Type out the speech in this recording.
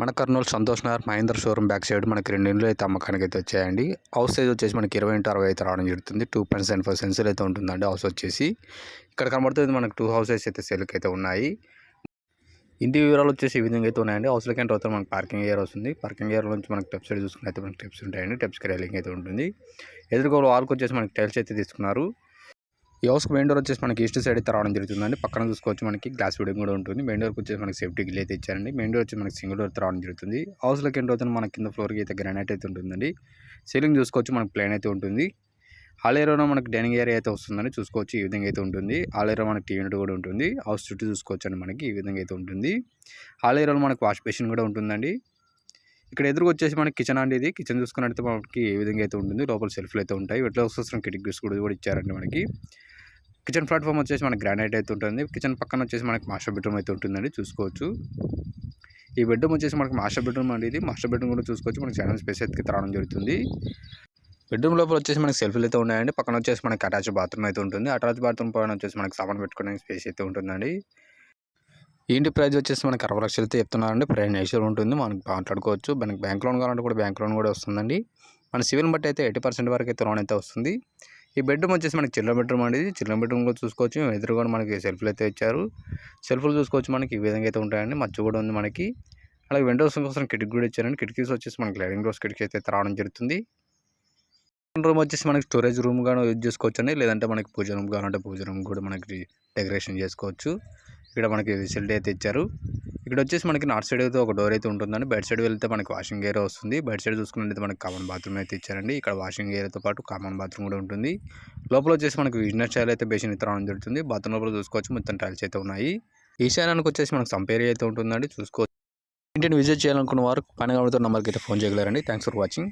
మన Kurnool Santosh Nagar Mahindra showroom back side మనకి రెండు ఇండ్లు అయితే అమ్మకానికి అయితే వచ్చాయండి. హౌస్ సైజ్ వచ్చేసి మనకి ఇరవై ఇంటూ అరవై అయితే రావడం జరుగుతుంది. Two point seven five sensor అయితే ఉంటుందండి హౌస్ వచ్చేసి. ఇక్కడ కనబడుతుంది మనకు టూ హౌసెస్ అయితే సేల్కి అయితే ఉన్నాయి. ఇంటి వివరాలు వచ్చేసి ఈ విధంగా అయితే ఉన్నాయండి. హౌస్లోకి ఎంటర్ అవుతారు మనకు పార్కింగ్ ఏరియా వస్తుంది. పార్కింగ్ ఏరియా నుంచి మనకి టెప్స్ సైడ్ చూసుకుని అయితే మనకి టెప్స్ ఉంటాయండి. టెప్స్కి రైలింగ్ అయితే ఉంటుంది. ఎదురుగా వాల్కి వచ్చేసి మనకి టైల్స్ అయితే తీసుకున్నారు. ఈ హౌస్కి మెయిన్ డోర్ వచ్చేసి మనకి ఈస్ట్ సైడ్ అయితే రావడం జరుగుతుందండి. పక్కన చూసుకోవచ్చు మనకి గ్లాస్ ఫిడింగ్ కూడా ఉంటుంది. మెయిన్ డోర్కి వచ్చేసి మనకి సేఫ్టీ గిల్ అయితే ఇచ్చారండి. మెయిన్ డోర్ వచ్చి మనకి సింగిల్ డోర్ రావడం జరుగుతుంది. హౌస్లోకి ఎంటర్ అవుతుంది మనకి కింద ఫ్లోర్కి అయితే గ్రానైట్ అయితే ఉంటుందండి. సీలింగ్ చూసుకోవచ్చు మనకి ప్లేన్ అయితే ఉంటుంది. హాల్ ఏరియాలో మనకి డైనింగ్ ఏరియా అయితే వస్తుందని చూసుకోవచ్చు ఈ విధంగా అయితే ఉంటుంది. హాల్ ఏరియా మనకి టీవీ కూడా ఉంటుంది. హౌస్ చుట్టూ చూసుకోవచ్చు అండి మనకి ఈ విధంగా అయితే ఉంటుంది. హాల్ ఏరియాలో మనకి వాష్ బేసిన్ కూడా ఉంటుందండి. ఇక్కడ ఎదురుగా వచ్చేసి మనకి కిచెన్ అండి ఇది. కిచెన్ చూసుకున్నట్టు మనకి ఏ విధంగా అయితే ఉంటుంది. లోపల సెల్ఫ్లు అయితే ఉంటాయి. ఎట్లా వస్తున్న కిటికీస్ కూడా కూడా ఇచ్చారండి మనకి. కిచెన్ ప్లాట్ఫామ్ వచ్చేసి మనకి గ్రానైట్ అయితే ఉంటుంది. కిచెన్ పక్కన వచ్చేసి మనకి మాస్టర్ బెడ్రూమ్ అయితే ఉంటుందండి చూసుకోవచ్చు. ఈ బెడ్రూమ్ వచ్చేసి మనకి మాస్టర్ బెడ్రూమ్ అండి ఇది మాస్టర్ బెడ్రూమ్ కూడా చూసుకోవచ్చు. మనకి చాలా స్పేస్ అయితే రావడం జరుగుతుంది. బెడ్రూమ్ లోపల వచ్చేసి మనకి సెల్ఫీలు అయితే ఉన్నాయండి. పక్కన వచ్చేసి మనకి అటాచ్ బాత్రూమ్ అయితే ఉంటుంది. అటాచ్ బాత్రూమ్ పైన వచ్చేసి మనకి సామాన్ పెట్టుకోవడానికి స్పేస్ అయితే ఉంటుందండి. ఇంటి ప్రైస్ వచ్చేసి మనకి అరవై లక్షలు అయితే చెప్తున్నారండి. ప్రైస్ నేచర్ ఉంటుంది. మనకి మాట్లాడుకోవచ్చు. మనకి బ్యాంక్ లోన్ కావాలంటే కూడా బ్యాంక్ లోన్ కూడా వస్తుందండి. మన సివిల్ బట్టి అయితే ఎయిటీ పర్సెంట్ వరకు అయితే లోన్ అయితే వస్తుంది. ఈ బెడ్రూమ్ వచ్చేసి మనకి చిల్డ్రన్ బెడ్రూమ్ అండి. చిల్డ్రన్ బెడ్రూమ్ కూడా చూసుకోవచ్చు. ఎదురు కూడా మనకి సెల్ఫ్లు అయితే ఇచ్చారు. సెల్ఫ్లు చూసుకోవచ్చు మనకి. ఈ విధంగా అయితే ఉంటాయండి. మధ్య కూడా ఉంది మనకి. అలాగే విండోస్ కోసం కిటికీ కూడా ఇచ్చారండి. కిటికీస్ వచ్చేసి మనకి లైవింగ్ డోర్స్ కిటికీ అయితే రావడం జరుగుతుంది. రూమ్ వచ్చేసి మనకి స్టోరేజ్ రూమ్ గాను యూజ్ చేసుకోవచ్చు అండి లేదంటే మనకి పూజ రూమ్ కావాలంటే పూజ రూమ్ కూడా మనకి డెకరేషన్ చేసుకోవచ్చు. ఇక్కడ మనకి ఫెసిలిటీ అయితే ఇచ్చారు. ఇక్కడ వచ్చేసి మనకి నార్త్ సైడ్ అయితే ఒక డోర్ అయితే ఉంటుందండి. బెడ్ సైడ్ వెళ్తే మనకి వాషింగ్ ఏరియా వస్తుంది. బెడ్ సైడ్ చూసుకున్నట్లయితే మనకి కామన్ బాత్రూమ్ అయితే ఇచ్చారండి. ఇక్కడ వాషింగ్ ఏరియాతో పాటు కామన్ బాత్రూమ్ కూడా ఉంటుంది. లోపల వచ్చేసి మనకి బిజినెస్ స్టైల్ అయితే బేసిన్ అయితే రావడం జరుగుతుంది. బాత్రూమ్ లోపల చూసుకోవచ్చు. మొత్తం టైల్స్ అయితే ఉన్నాయి. ఈశాన్యానికి వచ్చేసి మనకి సంప అయితే ఉంటుందండి. చూసుకోవచ్చు ఇంటిని విజిట్ చేయాలనుకున్న వారు పైన కనబడుతున్న నెంబర్కి అయితే ఫోన్ చేయగలరండి. Thanks for watching.